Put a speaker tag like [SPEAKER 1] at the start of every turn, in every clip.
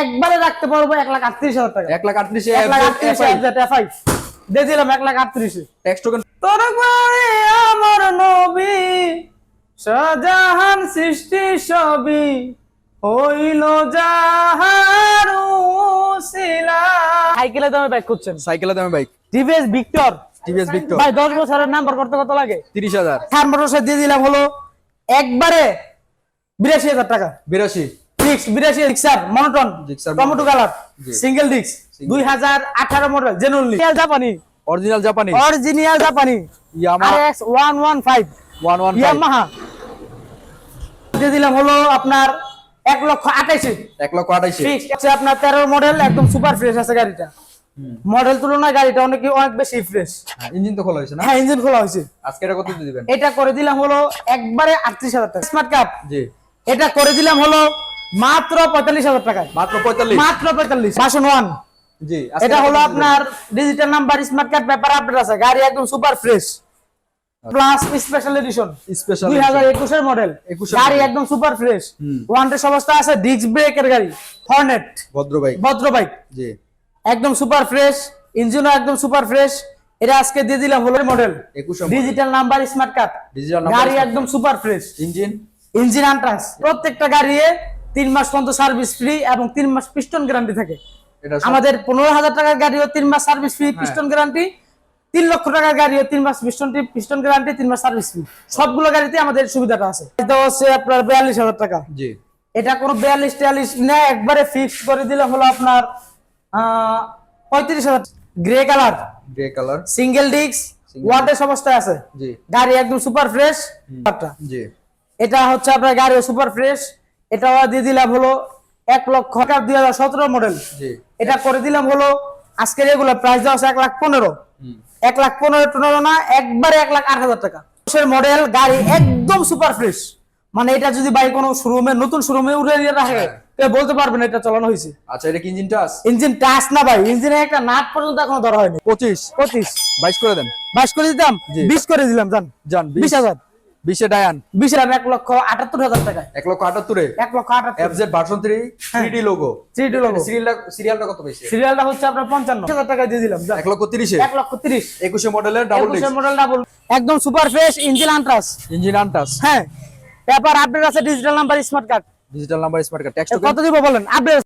[SPEAKER 1] একবারে রাখতে পারব এক লাখ আটত্রিশ হাজার টাকা।
[SPEAKER 2] এক লাখ আটত্রিশে
[SPEAKER 1] এক লাখ আটত্রিশ হাজার দিয়ে দিলাম এক লাখ আটত্রিশে।
[SPEAKER 2] টোকেন
[SPEAKER 1] তোর আমার নবী শাহজাহান সৃষ্টি সবই হইল যাহার সাইকেলে দামে বাইক করছেন
[SPEAKER 2] সাইকেলের দামে bike
[SPEAKER 1] TVS Victor
[SPEAKER 2] TVS Victor
[SPEAKER 1] ভাই দশ বছরের নাম্বার করতে কত লাগে?
[SPEAKER 2] তিরিশ হাজার।
[SPEAKER 1] থার মোটরসে দিয়ে দিলাম হলো একবারে বিরাশি হাজার টাকা।
[SPEAKER 2] বিরাশি।
[SPEAKER 1] ডিক্স বিরাশি Gixxer monotone
[SPEAKER 2] Gixxer
[SPEAKER 1] tomato colour single ডিক্স দুই হাজার আঠারো মডেল জেনুয়ালি জাপানি
[SPEAKER 2] অরিজিনাল জাপানি
[SPEAKER 1] অরিজিনাল জাপানি
[SPEAKER 2] Yamaha
[SPEAKER 1] R X one one five
[SPEAKER 2] one one
[SPEAKER 1] Yamaha দিয়ে দিলাম হলো আপনার এক লক্ষ আঠাইশে।
[SPEAKER 2] এক লক্ষ আঠাইশে।
[SPEAKER 1] ফিক্স আছে আপনার তেরো মডেল একদম সুপার ফ্রেশ আছে গাড়িটা। মডেল তুলনায় গাড়িটা অনেক অনেক বেশি ফ্রেশ
[SPEAKER 2] ইঞ্জিন তো খোলা হয়েছে না?
[SPEAKER 1] হ্যাঁ ইঞ্জিন খোলা হয়েছে।
[SPEAKER 2] আজকে এটা কত দিয়ে দিবেন?
[SPEAKER 1] এটা করে দিলাম হলো একবারে আটত্রিশ হাজার টাকা। স্মার্ট কাপ
[SPEAKER 2] জি।
[SPEAKER 1] এটা করে দিলাম হলো মাত্র পঁয়তাল্লিশ হাজার টাকায়।
[SPEAKER 2] মাত্র পঁয়তাল্লিশ?
[SPEAKER 1] মাত্র পঁয়তাল্লিশ। বাসন ওয়ান।
[SPEAKER 2] জি
[SPEAKER 1] এটা হলো আপনার digital number smart card paper update আছে। গাড়ি একদম super fresh plus special edition
[SPEAKER 2] special
[SPEAKER 1] model গাড়ি একদম সুপার ফ্রেশ অবস্থা আছে ডিস্ক ব্রেকের গাড়ি। হর্নেট
[SPEAKER 2] ভদ্র বাইক
[SPEAKER 1] ভদ্র বাইক
[SPEAKER 2] জি।
[SPEAKER 1] একদম সুপার ফ্রেশ ইঞ্জিনও একদম সুপার ফ্রেশ এটা আজকে দিয়ে দিলাম হলো model digital number smart card
[SPEAKER 2] digital
[SPEAKER 1] গাড়ি একদম সুপার ফ্রেশ
[SPEAKER 2] ইঞ্জিন
[SPEAKER 1] ইঞ্জিন আনট্রান্স প্রত্যেকটা গাড়ি তিন মাস পর্যন্ত সার্ভিস ফ্রি এবং তিন মাস পিস্টন গ্যারান্টি থাকে। আমাদের পনেরো হাজার টাকার গাড়িও তিন মাস সার্ভিস ফ্রি পিস্টন গ্যারান্টি তিন লক্ষ টাকার গাড়িও তিন মাস পিস্টন পিস্টন গ্যারান্টি তিন মাস সার্ভিস ফ্রি সবগুলো গাড়িতে আমাদের সুবিধাটা আছে। এটা হচ্ছে আপনার বিয়াল্লিশ হাজার টাকা।
[SPEAKER 2] জি।
[SPEAKER 1] এটা কোনো বিয়াল্লিশ টিয়াল্লিশ না একবারে ফিক্স করে দিলে হলো আপনার পঁয়ত্রিশ হাজার। Grey colour
[SPEAKER 2] grey colour
[SPEAKER 1] single disc ওয়াটের অবস্থায় আছে। গাড়ি একদম সুপার ফ্রেশ
[SPEAKER 2] জি।
[SPEAKER 1] এটা হচ্ছে আপনার গাড়ি সুপার ফ্রেশ এটাও দিয়ে দিলাম হলো এক লক্ষ টাকা দুই হাজার সতেরো মডেল এটা করে দিলাম হলো আজকের এগুলো প্রাইস দেওয়া আছে এক লাখ পনেরো। এক লাখ পনেরো পনেরো না একবারে এক লাখ আট হাজার টাকা। মডেল গাড়ি একদম সুপার ফ্রেশ মানে এটা যদি বাই কোনো শোরুমে নতুন শোরুমে উঠে দিয়ে রাখে কেউ বলতে পারবেন এটা চালানো হয়েছে।
[SPEAKER 2] আচ্ছা এটা কি ইঞ্জিন টাচ
[SPEAKER 1] ইঞ্জিন টাচ না ভাই ইঞ্জিনে একটা নাট পর্যন্ত এখনও ধরা হয়নি।
[SPEAKER 2] পঁচিশ।
[SPEAKER 1] পঁচিশ।
[SPEAKER 2] বাইশ করে দেন।
[SPEAKER 1] বাইশ করে দিতাম। বিশ করে দিলাম জান।
[SPEAKER 2] যান
[SPEAKER 1] বিশ হাজার।
[SPEAKER 2] বিশে ডায়ান।
[SPEAKER 1] বিশ এক লক্ষ আটাত্তর হাজার টাকায়।
[SPEAKER 2] এক লক্ষ আটাত্তরে?
[SPEAKER 1] এক লক্ষ আটাত্তর।
[SPEAKER 2] FZ version three logo
[SPEAKER 1] logo
[SPEAKER 2] সিরিয়ালটা সিরিয়ালটা কত পেয়েছে
[SPEAKER 1] সিরিয়ালটা হচ্ছে আপনার পঞ্চান্ন হাজার টাকা দিয়ে দিলাম
[SPEAKER 2] এক লক্ষ তিরিশে।
[SPEAKER 1] এক লক্ষ তিরিশ।
[SPEAKER 2] একুশে মডেলের ডাবল
[SPEAKER 1] একুশের মডেল ডাবল একদম super fresh engine untouched
[SPEAKER 2] engine untouched
[SPEAKER 1] হ্যাঁ। পেপার আপডেট আছে digital number smart card
[SPEAKER 2] digital number smart card
[SPEAKER 1] কত দিব বলেন? আপডেট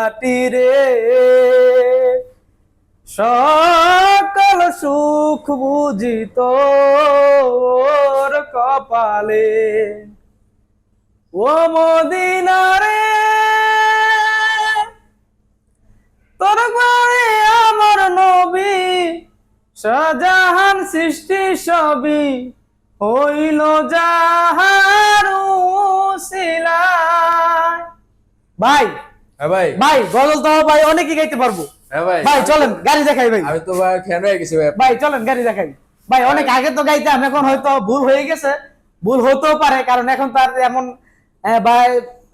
[SPEAKER 1] মদিনার মাটি রে সকল সুখ বুঝি তোর কপালে ও মদিনারে তোর ঘরে আমার নবী শাহজাহান সৃষ্টি সবই হইল যাহার উসিলায়। ভাই
[SPEAKER 2] ভাই।
[SPEAKER 1] ভাই গজল তো ভাই অনেকই গাইতে পারব।
[SPEAKER 2] হ্যাঁ ভাই।
[SPEAKER 1] ভাই চলেন গাড়ি দেখাই ভাই।
[SPEAKER 2] আমি তো ভাই ফ্যান হয়ে গেছি ভাই।
[SPEAKER 1] ভাই চলেন গাড়ি দেখাই। ভাই অনেক আগে তো গাইতাম এখন হয়তো ভুল হয়ে গেছে। ভুল হতেও পারে কারণ এখন তার এমন ভাই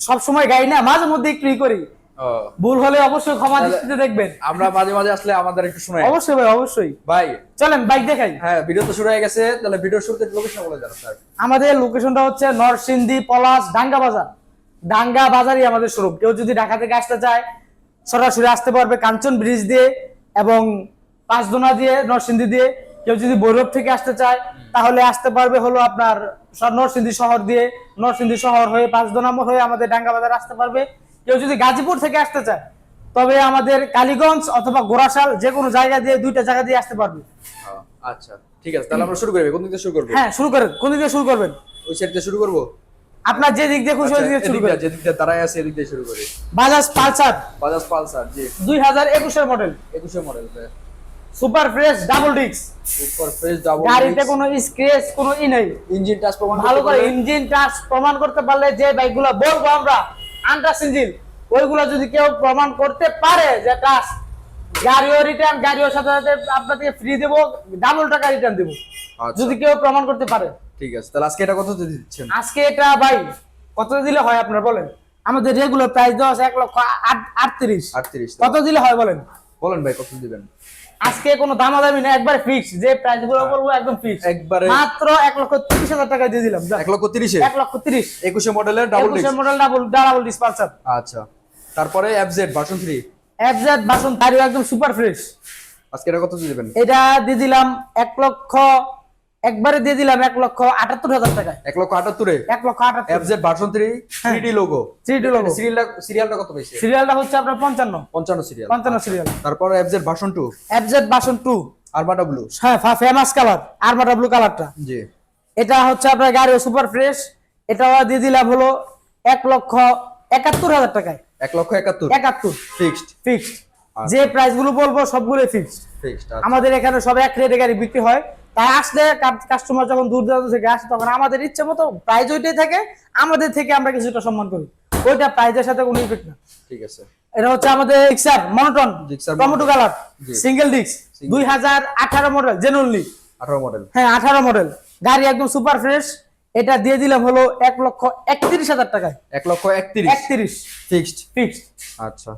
[SPEAKER 1] সব সময় গাই না মাঝে মধ্যে একটু করি। ভুল হলে অবশ্যই ক্ষমা দৃষ্টিতে দেখবেন।
[SPEAKER 2] আমরা মাঝে মাঝে আসলে আমাদের একটু শোনাই
[SPEAKER 1] অবশ্যই ভাই অবশ্যই।
[SPEAKER 2] ভাই।
[SPEAKER 1] চলেন বাইক দেখাই।
[SPEAKER 2] হ্যাঁ ভিডিও তো শুরু হয়ে গেছে তাহলে ভিডিও শুরুতে লোকেশন বলে স্যার
[SPEAKER 1] আমাদের লোকেশনটা হচ্ছে নরসিংদী পলাশ ডাঙ্গা বাজার। ডাঙ্গা বাজারই আমাদের শোরুম কেউ যদি ঢাকা থেকে আসতে চায় সরাসরি আসতে পারবে কাঞ্চন ব্রিজ দিয়ে এবং পাঁচদোনা দিয়ে নরসিংদী দিয়ে। কেউ যদি ভৈরব থেকে আসতে চায় তাহলে আসতে পারবে হলো আপনার নরসিংদী শহর দিয়ে। নরসিংদী শহর হয়ে পাঁচদোনা হয়ে আমাদের ডাঙ্গা বাজার আসতে পারবে। কেউ যদি গাজীপুর থেকে আসতে চায় তবে আমাদের কালীগঞ্জ অথবা গোরাশাল যে কোনো জায়গা দিয়ে দুইটা জায়গা দিয়ে আসতে পারবে।
[SPEAKER 2] আচ্ছা ঠিক আছে তাহলে আমরা শুরু করব কোন দিকে শুরু করব?
[SPEAKER 1] হ্যাঁ শুরু করেন কোন দিকে শুরু করবেন?
[SPEAKER 2] ওই সাইড শুরু করব?
[SPEAKER 1] আপনার যে দিক দিয়ে খুশি ওই দিক দিয়ে শুরু
[SPEAKER 2] এদিকটা,
[SPEAKER 1] করেন
[SPEAKER 2] যেদিকটা দাঁড়ায় আছে এদিক দিয়ে শুরু করি।
[SPEAKER 1] বাজাজ পালসার।
[SPEAKER 2] বাজাজ পালসার জি।
[SPEAKER 1] দুই হাজার একুশের মডেল
[SPEAKER 2] একুশে model
[SPEAKER 1] super fresh double disc
[SPEAKER 2] super fresh double
[SPEAKER 1] গাড়িতে কোনো স্ক্রেচ কোনো ই নেই।
[SPEAKER 2] ইঞ্জিন টাচ প্রমাণ
[SPEAKER 1] ভালো করে ইঞ্জিন টাচ প্রমাণ করতে পারলে যে বাইকগুলো বলব আমরা আন্টাস ইঞ্জিন ওইগুলো যদি কেউ প্রমাণ করতে পারে যে টাচ গাড়িও রিটার্ন গাড়িও সাথে সাথে আপনাদেরকে ফ্রি দেবো ডাবল টাকা রিটার্ন দেবো।
[SPEAKER 2] আচ্ছা।
[SPEAKER 1] যদি কেউ প্রমাণ করতে পারে।
[SPEAKER 2] ঠিক আছে তাহলে আজকে এটা কত দিচ্ছেন?
[SPEAKER 1] আজকে এটা ভাই কত দিলে হয় আপনার বলেন? আমাদের রেগুলার প্রাইস দেওয়া আছে এক লক্ষ আট- আটত্রিশ।
[SPEAKER 2] আটত্রিশ
[SPEAKER 1] কত দিলে হয় বলেন?
[SPEAKER 2] বলেন ভাই কত দিবেন?
[SPEAKER 1] আজকে কোনো দামাদামি না একবার ফিক্স যে প্রাইসগুলো বলব একদম ফিক্স
[SPEAKER 2] একবারে
[SPEAKER 1] মাত্র এক লক্ষ তিরিশ হাজার টাকা দিয়ে দিলাম।
[SPEAKER 2] এক লক্ষ তিরিশে?
[SPEAKER 1] এক লক্ষ তিরিশ।
[SPEAKER 2] একুশে মডেলের ডাবল
[SPEAKER 1] একুশের মডেল ডাবল ডাবল ডিসপালসার
[SPEAKER 2] আচ্ছা তারপরে এফজেড ভার্সন থ্রি
[SPEAKER 1] এফজেড বাসন তারিও একদম সুপার ফ্রেশ
[SPEAKER 2] আজকে এটা কত দিবেন?
[SPEAKER 1] এটা দিয়ে দিলাম এক লক্ষ একবারে দিয়ে দিলাম এক লক্ষ আটাত্তর হাজার টাকায়।
[SPEAKER 2] এক লক্ষ আটাত্তরে?
[SPEAKER 1] এক লক্ষ আটাত্তর।
[SPEAKER 2] FZ version three three logo
[SPEAKER 1] three logo
[SPEAKER 2] সিরিয়ালটা সিরিয়ালটা কত পেয়েছে?
[SPEAKER 1] সিরিয়ালটা হচ্ছে আপনার পঞ্চান্ন।
[SPEAKER 2] পঞ্চান্ন সিরিয়াল
[SPEAKER 1] পঞ্চান্ন সিরিয়াল
[SPEAKER 2] তারপরে FZ version two
[SPEAKER 1] FZ version two হ্যাঁ ফেমাস কালার কালারটা
[SPEAKER 2] জি।
[SPEAKER 1] এটা হচ্ছে আপনার গাড়ি সুপার ফ্রেশ এটা দিয়ে দিলাম হলো এক লক্ষ একাত্তর হাজার টাকায়।
[SPEAKER 2] এক লক্ষ একাত্তর।
[SPEAKER 1] একাত্তর।
[SPEAKER 2] ফিক্সড
[SPEAKER 1] ফিক্সড যে প্রাইসগুলো বলব সবগুলো ফিক্সড
[SPEAKER 2] ফিক্সড
[SPEAKER 1] আমাদের এখানে সব এক রেটে গাড়ি বিক্রি হয়। তাই আসলে কাস্টমার যখন দূর দূরান্ত থেকে আসে তখন আমাদের ইচ্ছে মতো প্রাইস ওইটাই থাকে আমাদের থেকে আমরা কিছুটা সম্মান করি। ওইটা প্রাইজের সাথে কোনো ইফেক্ট না।
[SPEAKER 2] ঠিক আছে।
[SPEAKER 1] এটা হচ্ছে আমাদের monotone tomato colour single disc দুই হাজার আঠারো মডেল জেনুয়ালি
[SPEAKER 2] আঠারো মডেল
[SPEAKER 1] হ্যাঁ আঠারো মডেল গাড়ি একদম সুপার ফ্রেশ এটা দিয়ে দিলাম হলো এক লক্ষ একত্রিশ হাজার টাকায়।
[SPEAKER 2] এক লক্ষ একত্রিশ।
[SPEAKER 1] একত্রিশ।
[SPEAKER 2] ফিক্সড
[SPEAKER 1] ফিক্সড
[SPEAKER 2] আচ্ছা।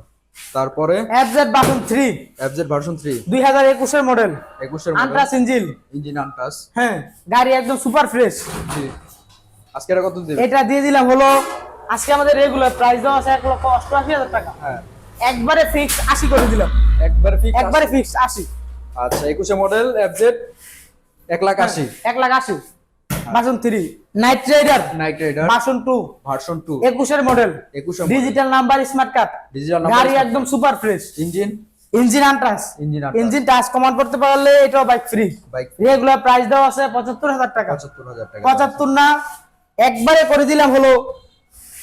[SPEAKER 2] তারপরে?
[SPEAKER 1] এফজেড ভার্সন 3
[SPEAKER 2] এফজেড ভার্সন
[SPEAKER 1] 3 2021 এর মডেল
[SPEAKER 2] 21 এর model
[SPEAKER 1] untouched engine
[SPEAKER 2] engine untouched
[SPEAKER 1] হ্যাঁ গাড়ি একদম সুপার ফ্রেশ
[SPEAKER 2] জি। আজকে এটা কত দিবেন
[SPEAKER 1] এটা দিয়ে দিলাম হলো আজকে আমাদের রেগুলার প্রাইস দেওয়া আছে 1 লক্ষ 88000 টাকা।
[SPEAKER 2] হ্যাঁ।
[SPEAKER 1] একবারে ফিক্স 80 করে দিলাম।
[SPEAKER 2] একবারে ফিক্স
[SPEAKER 1] একবারে ফিক্স 80
[SPEAKER 2] আচ্ছা 21 এর মডেল এফজেড 1 লাখ 80
[SPEAKER 1] 1 হ্যাঁ, lakh 80 version 3 Knight Rider
[SPEAKER 2] Knight Rider
[SPEAKER 1] version 2
[SPEAKER 2] version 2
[SPEAKER 1] 21 এর model
[SPEAKER 2] 21
[SPEAKER 1] digital number smart card
[SPEAKER 2] digital number
[SPEAKER 1] গাড়ি একদম super fresh
[SPEAKER 2] engine
[SPEAKER 1] engine untouched
[SPEAKER 2] engine
[SPEAKER 1] engine touch command করতে পারলে bike free
[SPEAKER 2] bike
[SPEAKER 1] regular price দেওয়া আছে 75000 টাকা।
[SPEAKER 2] 75000 টাকা।
[SPEAKER 1] 75 না একবারে করে দিলাম হলো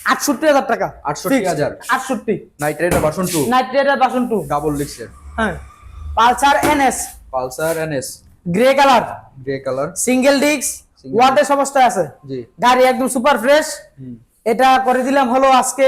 [SPEAKER 1] 68000 টাকা।
[SPEAKER 2] 68000
[SPEAKER 1] 68
[SPEAKER 2] Knight Rider version 2
[SPEAKER 1] Knight Rider version 2
[SPEAKER 2] double ডিক্সের
[SPEAKER 1] হ্যাঁ। Pulsar NS
[SPEAKER 2] Pulsar NS
[SPEAKER 1] grey colour
[SPEAKER 2] grey colour
[SPEAKER 1] single disc ওয়াটের সমস্যা আছে।
[SPEAKER 2] জি।
[SPEAKER 1] গাড়ি একদম সুপার ফ্রেশ এটা করে দিলাম হলো আজকে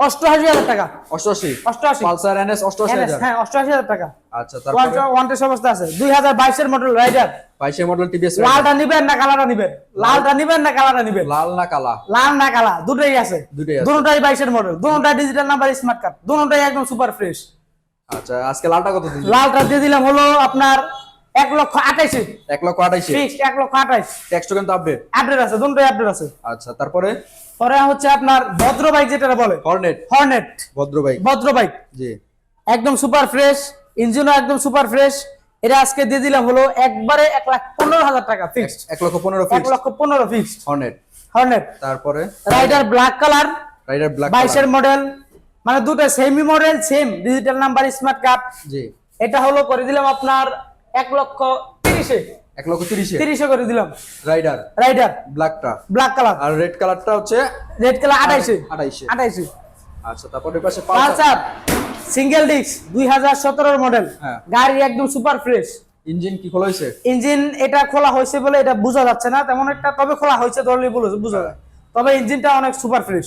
[SPEAKER 1] অষ্টআশি হাজার টাকা।
[SPEAKER 2] অষ্টআশি?
[SPEAKER 1] অষ্টআশি।
[SPEAKER 2] পালসার এনএস অষ্টআশি হাজার?
[SPEAKER 1] হ্যাঁ অষ্টআশি হাজার টাকা।
[SPEAKER 2] আচ্ছা তারপরে?
[SPEAKER 1] ওয়ান্টের সমস্যা আছে। দুই হাজার বাইশের মডেল রাইডার
[SPEAKER 2] বাইশে মডেল টিভিএস
[SPEAKER 1] লালটা নিবেন না কালারটা নিবেন? লালটা নিবেন না কালারটা নিবেন?
[SPEAKER 2] লাল না কালা?
[SPEAKER 1] লাল না কালা দুটোই আছে।
[SPEAKER 2] দুটোই আছে।
[SPEAKER 1] দুটোটাই বাইশের model digital number smart card একদম সুপার ফ্রেশ
[SPEAKER 2] আচ্ছা আজকে লালটা কত দিন
[SPEAKER 1] লালটা দিয়ে দিলাম হলো আপনার এক লক্ষ আঠাইশে।
[SPEAKER 2] এক লক্ষ আঠাইশে।
[SPEAKER 1] ফিক্সড এক লক্ষ আঠাইশ।
[SPEAKER 2] টেক্সট কিন্তু আপডেট
[SPEAKER 1] আপডেট আছে দুটোই আপডেট আছে।
[SPEAKER 2] আচ্ছা তারপরে?
[SPEAKER 1] পরে হচ্ছে আপনার ভদ্র বাইক যেটা বলে।
[SPEAKER 2] হর্নেট
[SPEAKER 1] হর্নেট
[SPEAKER 2] ভদ্র বাইক
[SPEAKER 1] ভদ্র বাইক
[SPEAKER 2] জি।
[SPEAKER 1] একদম সুপার ফ্রেশ ইঞ্জিনও একদম সুপার ফ্রেশ এটা আজকে দিয়ে দিলাম হলো একবারে এক লাখ পনেরো হাজার টাকা ফিক্সড
[SPEAKER 2] এক লক্ষ পনেরো
[SPEAKER 1] এক লক্ষ পনেরো ফিক্সড
[SPEAKER 2] হর্নেট
[SPEAKER 1] হর্নেট
[SPEAKER 2] তারপরে?
[SPEAKER 1] Raider black colour
[SPEAKER 2] Raider black
[SPEAKER 1] বাইশের মডেল মানে দুটো semi model same digital number smart card
[SPEAKER 2] জি।
[SPEAKER 1] এটা হলো করে দিলাম আপনার এক লক্ষ তিরিশে।
[SPEAKER 2] এক লক্ষ তিরিশে।
[SPEAKER 1] তিরিশে করে দিলাম।
[SPEAKER 2] রাইডার
[SPEAKER 1] রাইডার
[SPEAKER 2] ব্ল্যাকটা
[SPEAKER 1] ব্ল্যাক কালার
[SPEAKER 2] আর রেড কালারটা হচ্ছে
[SPEAKER 1] রেড কালার আঠাইশে।
[SPEAKER 2] আঠাইশে।
[SPEAKER 1] আঠাইশে।
[SPEAKER 2] আচ্ছা তারপরে পাশে পালসার
[SPEAKER 1] সিঙ্গেল ডিস্ক দুই হাজার সতেরোর মডেল
[SPEAKER 2] হ্যাঁ।
[SPEAKER 1] গাড়ি একদম সুপার ফ্রেশ
[SPEAKER 2] ইঞ্জিন কি খোলা হয়েছে?
[SPEAKER 1] ইঞ্জিন এটা খোলা হয়েছে বলে এটা বোঝা যাচ্ছে না। তেমন একটা তবে খোলা হয়েছে ধরলে বলে- বোঝা যায়। তবে ইঞ্জিনটা অনেক সুপার ফ্রেশ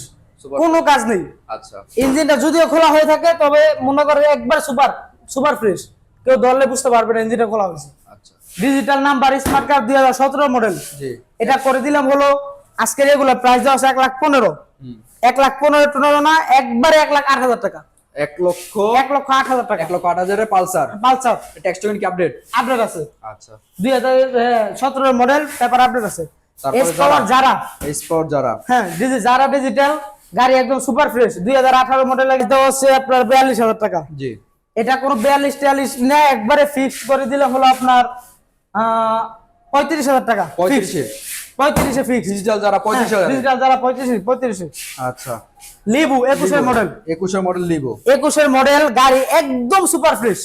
[SPEAKER 1] কোনো কাজ নেই।
[SPEAKER 2] আচ্ছা।
[SPEAKER 1] ইঞ্জিনটা যদিও খোলা হয়ে থাকে তবে মনে করে একবার সুপার সুপার ফ্রেশ কেউ ধরলে বুঝতে পারবে না ইঞ্জিনটা খোলা হয়েছে। ডিজিটাল নাম্বার স্মার্ট কার্ড দুই হাজার সতেরো মডেল এটা করে দিলাম হলো আজকের এগুলো প্রাইস দেওয়া আছে এক লাখ পনেরো। এক লাখ পনেরো পনেরো না একবারে এক লাখ আট হাজার টাকা।
[SPEAKER 2] এক লক্ষ
[SPEAKER 1] এক লক্ষ আট হাজার টাকা।
[SPEAKER 2] এক লক্ষ আট হাজারের পালসার।
[SPEAKER 1] পালসার।
[SPEAKER 2] টেক্সট কি আপডেট
[SPEAKER 1] আপডেট আছে।
[SPEAKER 2] আচ্ছা।
[SPEAKER 1] দুই হাজার সতেরো মডেল পেপার আপডেট আছে। যারা
[SPEAKER 2] যারা
[SPEAKER 1] হ্যাঁ যারা ডিজিটাল গাড়ি একদম সুপার ফ্রেশ দুই হাজার আঠারো মডেল দেওয়া হচ্ছে আপনার বিয়াল্লিশ হাজার টাকা।
[SPEAKER 2] জি।
[SPEAKER 1] এটা কোনো বিয়াল্লিশ টিয়াল্লিশ না একবারে ফিক্সড করে দিলে হলো আপনার পঁয়ত্রিশ হাজার টাকা
[SPEAKER 2] পঁয়ত্রিশে?
[SPEAKER 1] পঁয়ত্রিশে ফিক্স
[SPEAKER 2] ডিজিটাল যারা পঁয়ত্রিশ হাজার?
[SPEAKER 1] ডিজিটাল যারা পঁয়ত্রিশ পঁয়ত্রিশে।
[SPEAKER 2] আচ্ছা।
[SPEAKER 1] লিবু একুশের মডেল
[SPEAKER 2] একুশের মডেল লিবো
[SPEAKER 1] একুশের মডেল গাড়ি একদম সুপার ফ্রেশ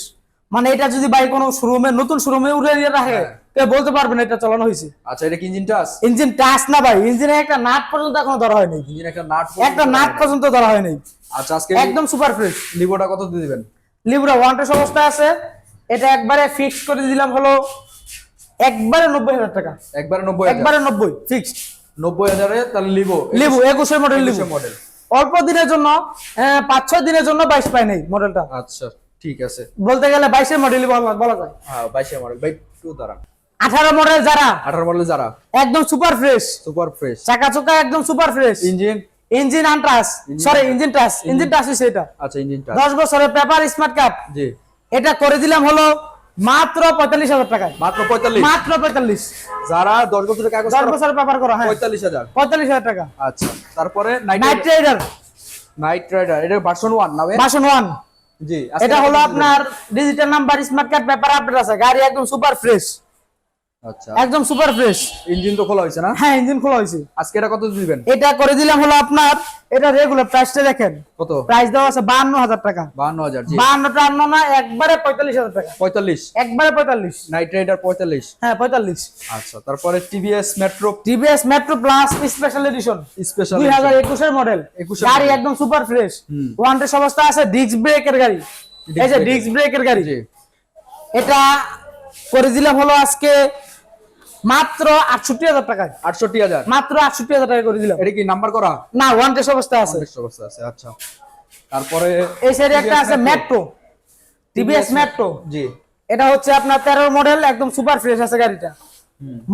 [SPEAKER 1] মানে এটা যদি ভাই কোনো শোরুমে নতুন শোরুমে উঠে নিয়ে রাখে
[SPEAKER 2] হ্যাঁ।
[SPEAKER 1] বলতে পারবেন এটা চালানো হয়েছে।
[SPEAKER 2] আচ্ছা এটা কি ইঞ্জিন টাচ
[SPEAKER 1] ইঞ্জিন টাচ না ভাই ইঞ্জিনে একটা নাট পর্যন্ত এখনও ধরা হয়নি।
[SPEAKER 2] ইঞ্জিন একটা নাট
[SPEAKER 1] একটা নাট পর্যন্ত ধরা হয়নি।
[SPEAKER 2] আচ্ছা আজকে
[SPEAKER 1] একদম সুপার ফ্রেশ
[SPEAKER 2] লিবোটা কত দিয়ে দিবেন?
[SPEAKER 1] লিবরা ওয়ান্টের সমস্যা আছে। এটা একবারে ফিক্স করে দিলাম হলো একবারে নব্বই হাজার টাকা।
[SPEAKER 2] একবারে নব্বই
[SPEAKER 1] একবারে নব্বই ফিক্সড
[SPEAKER 2] নব্বই হাজারে তাহলে লিবো
[SPEAKER 1] লিবু একুশের মডেল লিবু
[SPEAKER 2] মডেল
[SPEAKER 1] অল্প দিনের জন্য আহ, পাঁচ ছয় দিনের জন্য বাইশ পাই নাই মডেলটা
[SPEAKER 2] আচ্ছা ঠিক আছে।
[SPEAKER 1] বলতে গেলে বাইশের মডেলই বলা বলা যায়।
[SPEAKER 2] হ্যাঁ বাইশে মডেল বাই টু দাঁড়ান।
[SPEAKER 1] আঠারো মডেল যারা
[SPEAKER 2] আঠারো মডেল যারা?
[SPEAKER 1] একদম সুপার ফ্রেশ
[SPEAKER 2] সুপার ফ্রেশ
[SPEAKER 1] চাকা চোকা একদম super fresh
[SPEAKER 2] engine
[SPEAKER 1] engine untouched sorry engine ট্রাস engine ট্রাস হচ্ছে এটা।
[SPEAKER 2] আচ্ছা ইঞ্জিনটা
[SPEAKER 1] দশ বছরের পেপার স্মার্ট কার্ড
[SPEAKER 2] জি।
[SPEAKER 1] এটা করে দিলাম হলো মাত্র পঁয়তাল্লিশ হাজার টাকায়।
[SPEAKER 2] মাত্র পঁয়তাল্লিশ?
[SPEAKER 1] মাত্র পঁয়তাল্লিশ।
[SPEAKER 2] যারা দশ বছরের কাগজ
[SPEAKER 1] দশ বছরের পেপার করা হ্যাঁ।
[SPEAKER 2] পঁয়তাল্লিশ হাজার।
[SPEAKER 1] পঁয়তাল্লিশ হাজার টাকা।
[SPEAKER 2] আচ্ছা তারপরে নাইট
[SPEAKER 1] রাইডার
[SPEAKER 2] নাইট রাইডার এটা ভার্সন ওয়ান নামে
[SPEAKER 1] বাসন ওয়ান
[SPEAKER 2] জি আজকে
[SPEAKER 1] এটা হলো আপনার digital number smart card paper update আছে। গাড়ি একদম সুপার ফ্রেশ
[SPEAKER 2] আচ্ছা।
[SPEAKER 1] একদম সুপার ফ্রেশ
[SPEAKER 2] ইঞ্জিন তো খোলা হয়েছে না?
[SPEAKER 1] হ্যাঁ ইঞ্জিন খোলা হয়েছে।
[SPEAKER 2] আজকে এটা কত দিবেন?
[SPEAKER 1] এটা করে দিলাম হলো আপনার এটা রেগুলার প্রাইসটা দেখেন।
[SPEAKER 2] কত?
[SPEAKER 1] প্রাইস দেওয়া আছে টাকা।
[SPEAKER 2] জি।
[SPEAKER 1] না একবারে টাকা। একবারে
[SPEAKER 2] নাইট রাইডার
[SPEAKER 1] হ্যাঁ
[SPEAKER 2] আচ্ছা তারপরে TVS Metro
[SPEAKER 1] TVS Metro plus special edition
[SPEAKER 2] special
[SPEAKER 1] model
[SPEAKER 2] 21 এর
[SPEAKER 1] গাড়ি একদম সুপার ফ্রেশ
[SPEAKER 2] হুম।
[SPEAKER 1] ওয়ান অবস্থা আছে ডিস্ক ব্রেকের গাড়ি। এই যে ডিস্ক ব্রেকের গাড়ি। এটা করে দিলাম হলো আজকে মাত্র আটষট্টি হাজার টাকায়।
[SPEAKER 2] আটষট্টি হাজার?
[SPEAKER 1] মাত্র আটষট্টি হাজার টাকা করে দিলাম।
[SPEAKER 2] এটা কি নাম্বার করা?
[SPEAKER 1] না ওয়ান টেস্ট অবস্থা আছে।
[SPEAKER 2] অবস্থা আছে আচ্ছা। তারপরে
[SPEAKER 1] এই সাইডে একটা আছে মেট্রো টিভিএস মেট্রো
[SPEAKER 2] জি।
[SPEAKER 1] এটা হচ্ছে আপনার তেরো মডেল একদম সুপার ফ্রেশ আছে গাড়িটা।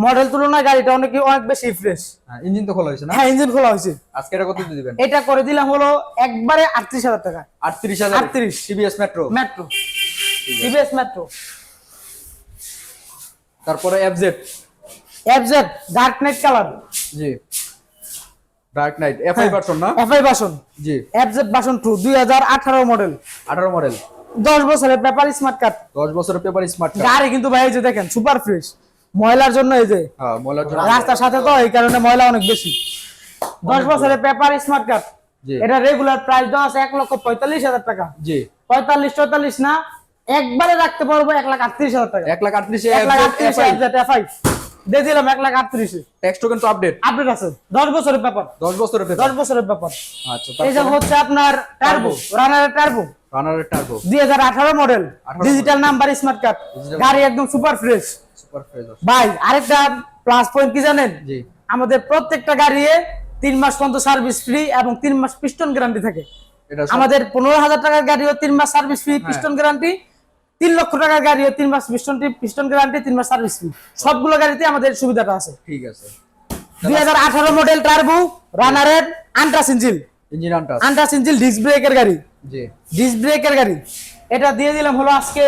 [SPEAKER 1] মডেল তুলনায় গাড়িটা অনেক অনেক বেশি ফ্রেশ
[SPEAKER 2] হ্যাঁ ইঞ্জিন তো খোলা হয়েছে না?
[SPEAKER 1] হ্যাঁ ইঞ্জিন খোলা হয়েছে।
[SPEAKER 2] আজকে এটা কত দিবেন?
[SPEAKER 1] এটা করে দিলাম হলো একবারে আটত্রিশ হাজার টাকা।
[SPEAKER 2] আটত্রিশ হাজার?
[SPEAKER 1] 38
[SPEAKER 2] TVS Metro
[SPEAKER 1] Metro TVS Metro
[SPEAKER 2] তারপরে FZ
[SPEAKER 1] FZ dark knight colour
[SPEAKER 2] জি। ডার্ক নাইট এফআই ভার্সন না?
[SPEAKER 1] এফআই বাসন
[SPEAKER 2] জি।
[SPEAKER 1] এফজেড দুই হাজার আঠারো মডেল
[SPEAKER 2] আঠারো মডেল
[SPEAKER 1] দশ বছরের পেপার স্মার্ট কার্ড
[SPEAKER 2] দশ বছরের পেপার স্মার্ট কার্ড
[SPEAKER 1] গাড়ি কিন্তু ভাই এই যে দেখেন সুপার ফ্রেশ ময়লার জন্য এই যে।
[SPEAKER 2] হ্যাঁ ময়লার জন্য।
[SPEAKER 1] রাস্তার সাথে তো এই কারণে ময়লা অনেক বেশি। দশ বছরের পেপার স্মার্ট কার্ড এটা রেগুলার প্রাইস দেওয়া আছে এক লক্ষ পঁয়তাল্লিশ হাজার টাকা।
[SPEAKER 2] জি।
[SPEAKER 1] পঁয়তাল্লিশ চৌতাল্লিশ না একবারে রাখতে পারব এক লাখ আটত্রিশ হাজার টাকা।
[SPEAKER 2] এক লাখ আটত্রিশে
[SPEAKER 1] এক লাখ আটত্রিশ এফআই দিয়ে দিলাম এক লাখ আটত্রিশে।
[SPEAKER 2] ট্যাক্স টোকেন তো আপডেট
[SPEAKER 1] আপডেট আছে। দশ বছরের পেপার
[SPEAKER 2] দশ বছরের
[SPEAKER 1] দশ বছরের পেপার
[SPEAKER 2] আচ্ছা
[SPEAKER 1] এই যে হচ্ছে আপনার টার্বো রানারের টার্বো
[SPEAKER 2] রানারের টার্বো
[SPEAKER 1] দুই হাজার আঠারো model digital number smart card গাড়ি একদম সুপার ফ্রেশ
[SPEAKER 2] সুপার ফ্রেশ
[SPEAKER 1] ভাই আরেকটা প্লাস পয়েন্ট কি জানেন?
[SPEAKER 2] জি।
[SPEAKER 1] আমাদের প্রত্যেকটা গাড়ি তিন মাস পর্যন্ত সার্ভিস ফ্রি এবং তিন মাস পিস্টন গ্যারান্টি থাকে। আমাদের পনেরো হাজার টাকার গাড়িও তিন মাস সার্ভিস ফ্রি পিস্টন গ্যারান্টি তিন লক্ষ টাকার গাড়ি তিন মাস পিস্টন পিস্টন গ্যারান্টি তিন মাস সার্ভিস ফ্রি সবগুলো গাড়িতে আমাদের সুবিধাটা আছে।
[SPEAKER 2] ঠিক আছে।
[SPEAKER 1] দুই হাজার আঠারো model turbo রানারের untouched engine
[SPEAKER 2] engine
[SPEAKER 1] untouched engine disc ব্রেকের গাড়ি।
[SPEAKER 2] জি।
[SPEAKER 1] ডিস্ক ব্রেকের গাড়ি। এটা দিয়ে দিলাম হলো আজকে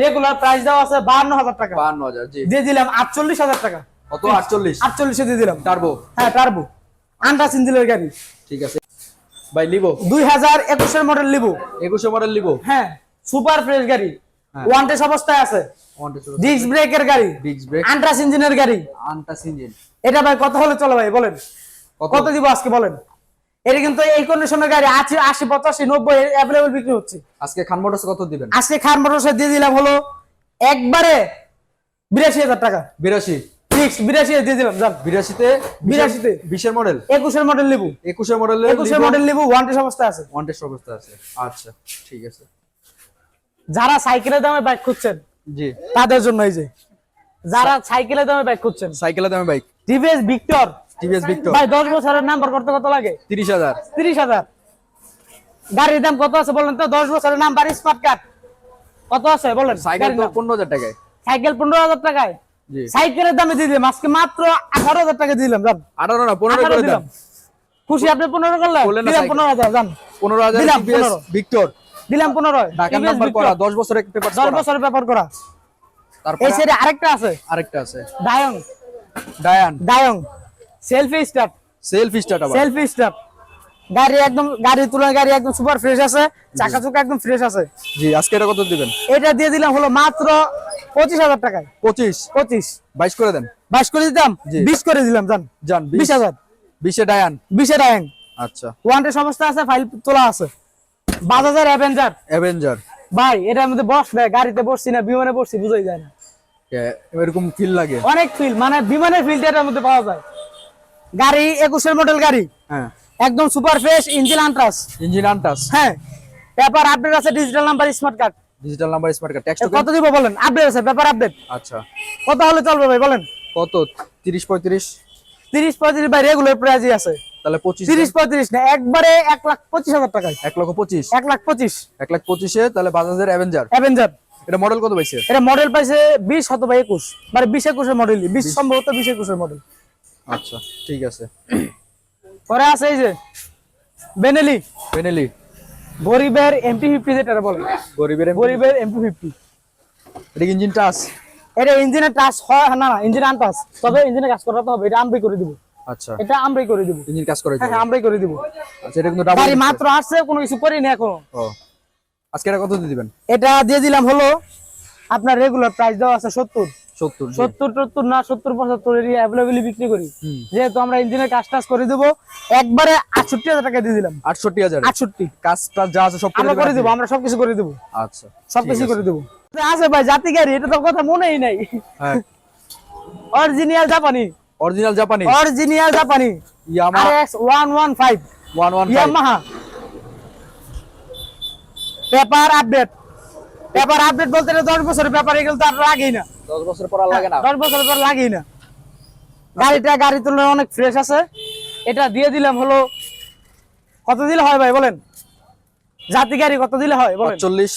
[SPEAKER 1] রেগুলার প্রাইস দেওয়া আছে বাহান্ন হাজার টাকা।
[SPEAKER 2] বাহান্ন হাজার জি।
[SPEAKER 1] দিয়ে দিলাম আটচল্লিশ হাজার টাকা।
[SPEAKER 2] কত? আটচল্লিশ।
[SPEAKER 1] আটচল্লিশে দিয়ে দিলাম।
[SPEAKER 2] টার্বো
[SPEAKER 1] হ্যাঁ টার্বো আন্ট্রাস ইঞ্জিলের গাড়ি।
[SPEAKER 2] ঠিক আছে। ভাই লিবো
[SPEAKER 1] দুই হাজার একুশের মডেল লিবো
[SPEAKER 2] একুশে মডেল লিবো
[SPEAKER 1] হ্যাঁ সুপার ফ্রেশ গাড়ি। ওয়ান টেস্ট অবস্থায় আছে। ডিস্ক ব্রেকের গাড়ি।
[SPEAKER 2] ডিস্ক ব্রেক
[SPEAKER 1] আন্ট্রাস ইঞ্জিনের গাড়ি।
[SPEAKER 2] ইঞ্জিন
[SPEAKER 1] এটা ভাই কত হলে চলে ভাই বলেন।
[SPEAKER 2] কত?
[SPEAKER 1] দিব আজকে বলেন। এটা কিন্তু এই কন্ডিশনের গাড়ি আশি আশি পঁচাশি নব্বই অ্যাভেলেবল বিক্রি হচ্ছে।
[SPEAKER 2] আজকে খান মোটরস কত দিবেন?
[SPEAKER 1] আজকে খান মোটরসে দিয়ে দিলাম হলো একবারে বিরাশি হাজার টাকা।
[SPEAKER 2] বিরাশি।
[SPEAKER 1] ফিক্স বিরাশি দিয়ে দিলাম যান।
[SPEAKER 2] বিরাশিতে
[SPEAKER 1] বিরাশিতে।
[SPEAKER 2] বিশের মডেল
[SPEAKER 1] একুশের মডেল লিবু
[SPEAKER 2] একুশের মডেল
[SPEAKER 1] একুশের মডেল লিবু ওয়ান টেস্ট অবস্থায় আছে।
[SPEAKER 2] ওয়ান টেস্ট অবস্থা আছে। আচ্ছা ঠিক আছে।
[SPEAKER 1] যারা সাইকেলের দামে বাইক খুঁজছেন
[SPEAKER 2] জি।
[SPEAKER 1] তাদের জন্য এই যে যারা সাইকেলের দামে বাইক খুঁজছেন।
[SPEAKER 2] সাইকেলের দামে bike
[SPEAKER 1] TVS Victor
[SPEAKER 2] TVS Victor
[SPEAKER 1] ভাই দশ বছরের নাম্বার করতে কত লাগে?
[SPEAKER 2] তিরিশ হাজার।
[SPEAKER 1] তিরিশ হাজার। গাড়ির দাম কত আছে বলেন তো? দশ বছরের নাম্বার স্মার্ট কার্ড কত আছে বলেন?
[SPEAKER 2] সাইকেল তো
[SPEAKER 1] দাম।
[SPEAKER 2] পনেরো হাজার টাকায়।
[SPEAKER 1] সাইকেল পনেরো হাজার টাকায়।
[SPEAKER 2] জি।
[SPEAKER 1] সাইকেলের দামে দিয়ে দিলাম। আজকে মাত্র আঠারো হাজার টাকা দিলাম জান।
[SPEAKER 2] আঠারো না পনেরো
[SPEAKER 1] আঠারো
[SPEAKER 2] করে
[SPEAKER 1] দিলাম। খুশি আপনি পনেরো করলেন?
[SPEAKER 2] বললেন না
[SPEAKER 1] দিলাম
[SPEAKER 2] সাইকেল।
[SPEAKER 1] পনেরো হাজার জান।
[SPEAKER 2] পনেরো হাজার
[SPEAKER 1] দিলাম,
[SPEAKER 2] টিভিএস ভিক্টর
[SPEAKER 1] দিলাম পনেরো।
[SPEAKER 2] ঢাকার নাম্বার করা দশ বছরের পেপার
[SPEAKER 1] দশ বছরের ব্যাপার করা।
[SPEAKER 2] তারপর
[SPEAKER 1] এই সাইডে আরেকটা আছে।
[SPEAKER 2] আরেকটা আছে।
[SPEAKER 1] Dayang
[SPEAKER 2] Dayang
[SPEAKER 1] Dayang self start
[SPEAKER 2] self start
[SPEAKER 1] self start গাড়ি একদম গাড়ির তুলনায় গাড়ি একদম সুপার ফ্রেশ আছে। চাকা চুকা একদম ফ্রেশ আছে।
[SPEAKER 2] জি আজকে এটা কত দিবেন?
[SPEAKER 1] এটা দিয়ে দিলাম হলো মাত্র পঁচিশ হাজার টাকায়।
[SPEAKER 2] পঁচিশ।
[SPEAKER 1] পঁচিশ।
[SPEAKER 2] বাইশ করে দেন।
[SPEAKER 1] বাইশ করে দিতাম? বিশ করে দিলাম জান। বিশ হাজার।
[SPEAKER 2] বিশে ডায়ান
[SPEAKER 1] বিশে ডায়ং
[SPEAKER 2] আচ্ছা।
[SPEAKER 1] ওয়ান্টেড সমস্যা আছে ফাইল তোলা আছে। বাজাজের অ্যাভেঞ্জার
[SPEAKER 2] অ্যাভেঞ্জার
[SPEAKER 1] ভাই এটার মধ্যে বস না গাড়িতে বসছি না বিমানে বসছি বুঝাই যায় না।
[SPEAKER 2] এরকম ফিল লাগে।
[SPEAKER 1] অনেক ফিল মানে বিমানের ফিল এটার মধ্যে পাওয়া যায়। গাড়ি একুশের মডেল গাড়ি।
[SPEAKER 2] হ্যাঁ।
[SPEAKER 1] একদম super fresh engine untouched
[SPEAKER 2] engine untouched
[SPEAKER 1] হ্যাঁ। পেপার আপডেট আছে digital number smart card
[SPEAKER 2] digital number smart card tax
[SPEAKER 1] কত দিব বলেন? আপডেট আছে পেপার আপডেট
[SPEAKER 2] আচ্ছা।
[SPEAKER 1] কত হলে চলবে ভাই বলেন?
[SPEAKER 2] কত? তিরিশ পঁয়ত্রিশ?
[SPEAKER 1] তিরিশ পঁয়ত্রিশ ভাই রেগুলার প্রাইজই আছে।
[SPEAKER 2] তাহলে পঁচিশ
[SPEAKER 1] তিরিশ পঁয়ত্রিশ না একবারে এক লাখ পঁচিশ হাজার টাকায়
[SPEAKER 2] এক লক্ষ পঁচিশ।
[SPEAKER 1] এক লাখ পঁচিশ।
[SPEAKER 2] এক লাখ পঁচিশে তাহলে বাজাজের অ্যাভেঞ্জার
[SPEAKER 1] অ্যাভেঞ্জার
[SPEAKER 2] এটা মডেল কত পাইছে?
[SPEAKER 1] এটা মডেল পাইছে বিশ অথবা একুশ। মানে বিশ একুশের মডেল বিশ সম্ভবত বিশ একুশের মডেল
[SPEAKER 2] আচ্ছা ঠিক আছে।
[SPEAKER 1] পরে আছে এই যে বেনেলি
[SPEAKER 2] বেনেলি
[SPEAKER 1] গরিবের এমপি ফিফটি যেটা বলে।
[SPEAKER 2] গরিবের।
[SPEAKER 1] গরিবের এমপি ফিফটি
[SPEAKER 2] এটা ইঞ্জিন টাচ
[SPEAKER 1] এটা ইঞ্জিনের টাচ হয় না না ইঞ্জিন আনটাচ তবে ইঞ্জিনে কাজ করাতে হবে এটা আমরাই করে দিব।
[SPEAKER 2] আচ্ছা।
[SPEAKER 1] এটা আমরাই করে দিব।
[SPEAKER 2] ইঞ্জিন কাজ করে
[SPEAKER 1] হ্যাঁ হ্যাঁ, আমরাই করে দিব।
[SPEAKER 2] আচ্ছা এটা কিন্তু ডাবল
[SPEAKER 1] গাড়ি মাত্র আসছে কোনো কিছু করিনি এখনও।
[SPEAKER 2] ও। আজকে এটা কত দিয়ে দিবেন?
[SPEAKER 1] এটা দিয়ে দিলাম হলো আপনার রেগুলার প্রাইস দেওয়া আছে সত্তর।
[SPEAKER 2] 70 জি।
[SPEAKER 1] সত্তর টত্তর না সত্তর পঁচাত্তর এরিয়া অ্যাভেলেবেলি বিক্রি করি। যেহেতু আমরা ইঞ্জিনের কাজ টাজ করে দেবো একবারে আটষট্টি হাজার টাকা দিয়ে দিলাম।
[SPEAKER 2] 68000
[SPEAKER 1] আটষট্টি।
[SPEAKER 2] কাজ টাজ যা আছে সব করে
[SPEAKER 1] আমরা করে দেবো আমরা সবকিছু করে দেবো।
[SPEAKER 2] আচ্ছা
[SPEAKER 1] সবকিছু করে দেবো। আছে ভাই জাতি গাড়ি এটা তো কথা মনেই নাই।
[SPEAKER 2] হ্যাঁ।
[SPEAKER 1] অরিজিনাল জাপানি
[SPEAKER 2] অরিজিনাল জাপানি
[SPEAKER 1] অরিজিনাল জাপানি
[SPEAKER 2] Yamaha
[SPEAKER 1] R X one one five
[SPEAKER 2] 115
[SPEAKER 1] Yamaha paper update paper update বলতে গেলে দশ বছরের পেপার এগুলো তো আর লাগেই না।
[SPEAKER 2] 10 বছর পর লাগে না।
[SPEAKER 1] দশ বছরের পর লাগেই না। গাড়িটা গাড়ি তুলনায় অনেক ফ্রেশ আছে। এটা দিয়ে দিলাম হলো কত দিলে হয় ভাই বলেন? জাতি গাড়ি কত দিলে হয় বলেন?
[SPEAKER 2] 40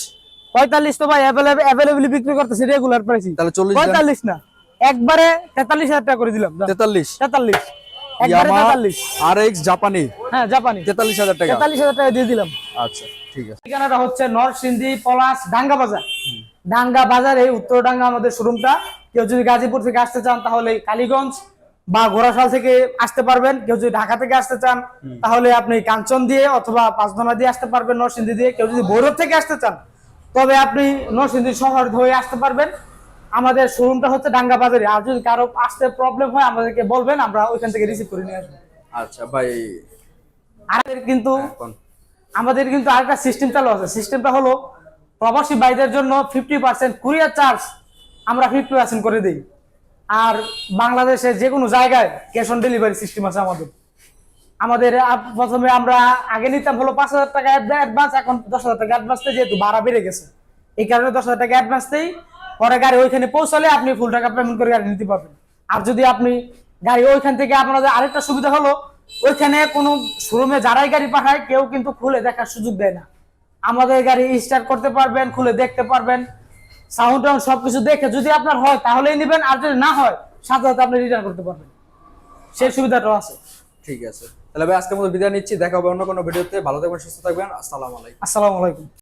[SPEAKER 1] পঁয়তাল্লিশ তো ভাই অ্যাভেলেবল বিক্রি করতেছি রেগুলার প্রাইসই
[SPEAKER 2] তাহলে 40 দেন।
[SPEAKER 1] পঁয়তাল্লিশ না। একবারে তেতাল্লিশ হাজার টাকা করে দিলাম
[SPEAKER 2] 43
[SPEAKER 1] তেতাল্লিশ? একবারে
[SPEAKER 2] ইয়ামা
[SPEAKER 1] তেতাল্লিশ।
[SPEAKER 2] আরএক্স জাপানি
[SPEAKER 1] হ্যাঁ জাপানি
[SPEAKER 2] 43000 টাকা।
[SPEAKER 1] তেতাল্লিশ হাজার টাকা দিয়ে দিলাম।
[SPEAKER 2] আচ্ছা ঠিক আছে।
[SPEAKER 1] ঠিকানাটা হচ্ছে নরসিংদী পলাশ ডাঙ্গা বাজার। ডাঙ্গা বাজারে উত্তর ডাঙ্গা আমাদের শোরুমটা। কেউ যদি গাজীপুর থেকে আসতে চান তাহলে কালীগঞ্জ বা ঘোড়াশাল থেকে আসতে পারবেন। কেউ যদি ঢাকা থেকে আসতে চান তাহলে আপনি কাঞ্চন দিয়ে অথবা পাঁচদোনা দিয়ে আসতে পারবেন নরসিংদী দিয়ে। কেউ যদি ভৈরব থেকে আসতে চান তবে আপনি নরসিংদী শহর হয়ে আসতে পারবেন। আমাদের শোরুমটা হচ্ছে ডাঙ্গা বাজারে। আর যদি কারও আসতে প্রবলেম হয় আমাদেরকে বলবেন আমরা ওইখান থেকে রিসিভ করে নিয়ে আসব।
[SPEAKER 2] আচ্ছা ভাই
[SPEAKER 1] আর কিন্তু আমাদের কিন্তু আরেকটা সিস্টেম চালু আছে। সিস্টেমটা হলো প্রবাসী ভাইদের জন্য ফিফটি পার্সেন্ট কুরিয়ার চার্জ আমরা ফিফটি পার্সেন্ট করে দিই। আর বাংলাদেশে যে কোনো জায়গায় ক্যাশ অন ডেলিভারি সিস্টেম আছে আমাদের। আমাদের প্রথমে আমরা আগে নিতাম হলো পাঁচ হাজার টাকা অ্যাডভান্স এখন দশ হাজার টাকা অ্যাডভান্স যেহেতু ভাড়া বেড়ে গেছে। এই কারণে দশ হাজার টাকা অ্যাডভান্স দেই। পরে গাড়ি ওইখানে পৌঁছালে আপনি ফুল টাকা পেমেন্ট করে গাড়ি নিতে পারবেন। আর যদি আপনি গাড়ি ওইখান থেকে আপনাদের আরেকটা সুবিধা হলো ওইখানে কোনো শোরুমে যারাই গাড়ি পাঠায় কেউ কিন্তু খুলে দেখার সুযোগ দেয় না। আমাদের গাড়ি স্টার্ট করতে পারবেন খুলে দেখতে পারবেন সাউন্ড টাউন্ড সবকিছু দেখে যদি আপনার হয় তাহলেই নেবেন আর যদি না হয় সাথে সাথে আপনি রিটার্ন করতে পারবেন। সেই সুবিধাটাও আছে।
[SPEAKER 2] ঠিক আছে। তাহলে ভাই আজকের মতো বিদায় নিচ্ছি। দেখা হবে অন্য কোনো ভিডিওতে। ভালো থাকবেন সুস্থ থাকবেন। আসসালামু আলাইকুম।
[SPEAKER 1] আসসালামু আলাইকুম।